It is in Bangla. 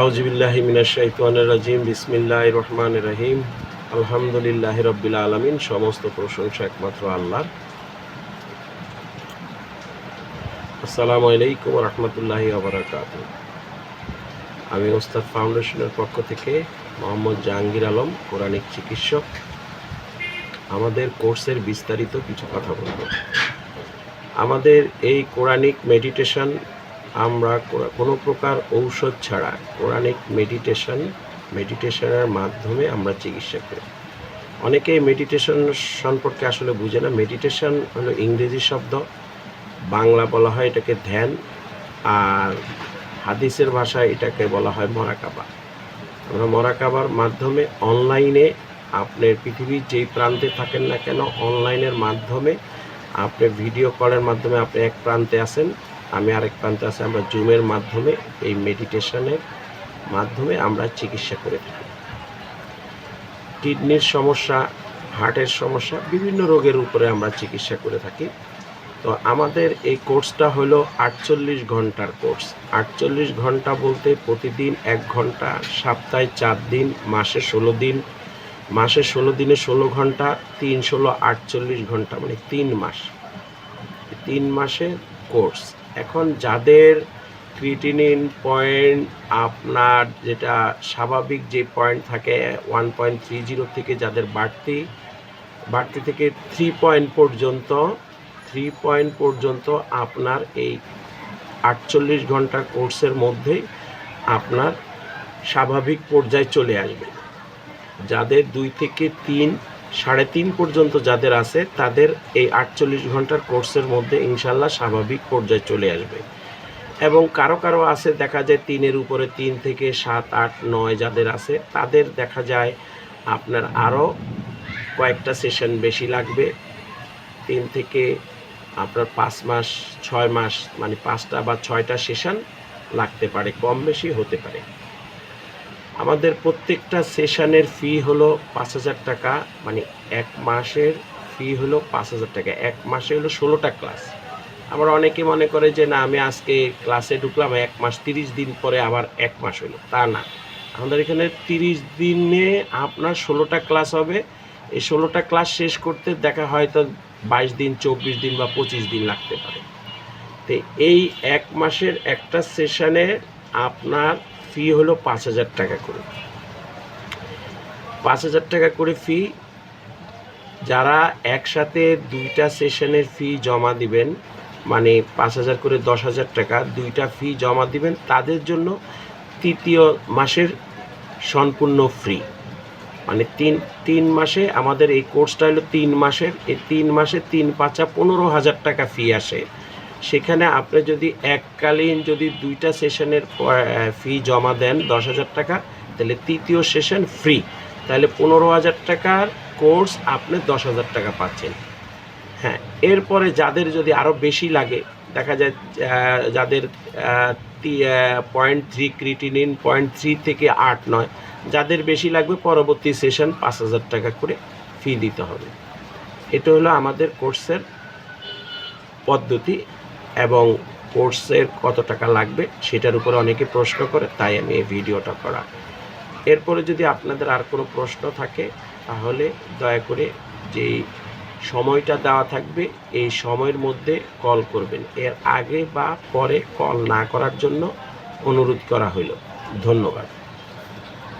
আউজিবিল্লাহি মিনাশাইতানির রাজিম বিসমিল্লাহ রহমান রহিম। আলহামদুলিল্লাহ রব্বিল আলমিন, সমস্ত প্রশংসা একমাত্র আল্লাহর। আসসালামু আলাইকুম রহমতুল্লাহি আবরাকাত আমি ওস্তাদ ফাউন্ডেশনের পক্ষ থেকে মোহাম্মদ জাহাঙ্গীর আলম কোরআনিক চিকিৎসক। আমাদের কোর্সের বিস্তারিত কিছু কথা বলব। আমাদের এই কোরআনিক মেডিটেশন আমরা কোনো প্রকার ঔষধ ছাড়া কোরআনিক মেডিটেশন মেডিটেশনের মাধ্যমে আমরা চিকিৎসা করি। অনেকেই মেডিটেশন সম্পর্কে আসলে বুঝে না। মেডিটেশন হলো ইংরেজি শব্দ। বাংলা বলা হয় এটাকে ধ্যান। আর হাদিসের ভাষায় এটাকে বলা হয় মরাকাবা আমরা মরাকাবার মাধ্যমে অনলাইনে আপনার পৃথিবীর যেই প্রান্তে থাকেন না কেন অনলাইনের মাধ্যমে আপনি ভিডিও কলের মাধ্যমে আপনি এক প্রান্তে আছেন। আমি আরেক প্রান্তে আছি, আমরা জুমের মাধ্যমে, এই মেডিটেশনের মাধ্যমে আমরা চিকিৎসা করে থাকি। কিডনির সমস্যা, হার্টের সমস্যা, বিভিন্ন রোগের উপরে আমরা চিকিৎসা করে থাকি। তো আমাদের এই কোর্সটা হলো আটচল্লিশ ঘণ্টার কোর্স। আটচল্লিশ ঘণ্টা বলতে প্রতিদিন এক ঘণ্টা, সপ্তাহে চার দিন, মাসে ষোলো দিন। মাসে ষোলো দিনে ষোলো ঘণ্টা, তিন ষোলো আটচল্লিশ ঘণ্টা মানে তিন মাস। তিন মাসের কোর্স। এখন যাদের ক্রিটিনিন পয়েন্ট আপনার যেটা স্বাভাবিক যে পয়েন্ট থাকে ওয়ান পয়েন্ট থ্রি জিরো থেকে যাদের বাড়তি বাড়তি থেকে থ্রি পয়েন্ট পর্যন্ত থ্রি পয়েন্ট পর্যন্ত আপনার এই আটচল্লিশ ঘণ্টা কোর্সের মধ্যেই আপনার স্বাভাবিক পর্যায়ে চলে আসবে। যাদের দুই থেকে তিন সাড়ে তিন পর্যন্ত যাদের আছে, তাদের এই আটচল্লিশ ঘণ্টার কোর্সের মধ্যে ইনশাল্লাহ স্বাভাবিক পর্যায়ে চলে আসবে। এবং কারও কারও আছে, দেখা যায় তিনের উপরে তিন থেকে সাত, আট, নয় যাদের আছে, তাদের দেখা যায় আপনার আরও কয়েকটা সেশন বেশি লাগবে। তিন থেকে আপনার পাঁচ মাস, ছয় মাস মানে পাঁচটা বা ছয়টা সেশন লাগতে পারে, কম বেশি হতে পারে। আমাদের প্রত্যেকটা সেশনের ফি হলো পাঁচ হাজার টাকা মানে এক মাসের ফি হলো পাঁচ হাজার টাকা। এক মাসে হলো ষোলোটা ক্লাস আবার অনেকে মনে করে যে, না, আমি আজকে ক্লাসে ঢুকলাম, এক মাস তিরিশ দিন পরে আবার এক মাস হলো। তা না। আমাদের এখানে তিরিশ দিনে আপনার ষোলোটা ক্লাস হবে। এই ষোলোটা ক্লাস শেষ করতে দেখা হয়তো বাইশ দিন, চব্বিশ দিন বা পঁচিশ দিন লাগতে পারে। তো এই এক মাসের একটা সেশনে আপনার ফি হলো পাঁচ হাজার টাকা করে। পাঁচ হাজার টাকা করে ফি যারা একসাথে দুইটা সেশনের ফি জমা দিবেন মানে পাঁচ হাজার করে দশ হাজার টাকা, দুইটা ফি জমা দিবেন, তাদের জন্য তৃতীয় মাসের সম্পূর্ণ ফ্রি মানে তিন তিন মাসে আমাদের এই কোর্সটা হলো তিন মাসের, এই তিন মাসে তিন পাঁচা পনেরো হাজার টাকা ফি আসে। সেখানে আপনি যদি এককালীন যদি দুইটা সেশনের ফি জমা দেন দশ হাজার টাকা, তাহলে তৃতীয় সেশন ফ্রি তাহলে পনেরো হাজার টাকার কোর্স আপনি দশ হাজার টাকা পাচ্ছেন। হ্যাঁ এরপরে যাদের যদি আরও বেশি লাগে, দেখা যায় যাদের point three creatinine point three থেকে আট নয়, যাদের বেশি লাগবে পরবর্তী সেশন পাঁচ হাজার টাকা করে ফি দিতে হবে। এটা হলো আমাদের কোর্সের পদ্ধতি। এবং কোর্সের কত টাকা লাগবে সেটার উপরে অনেকে প্রশ্ন করে, তাই আমি এই ভিডিওটা করা। এরপরে যদি আপনাদের আর কোনো প্রশ্ন থাকে, তাহলে দয়া করে যেই সময়টা দেওয়া থাকবে, এই সময়ের মধ্যে কল করবেন। এর আগে বা পরে কল না করার জন্য অনুরোধ করা হলো ধন্যবাদ।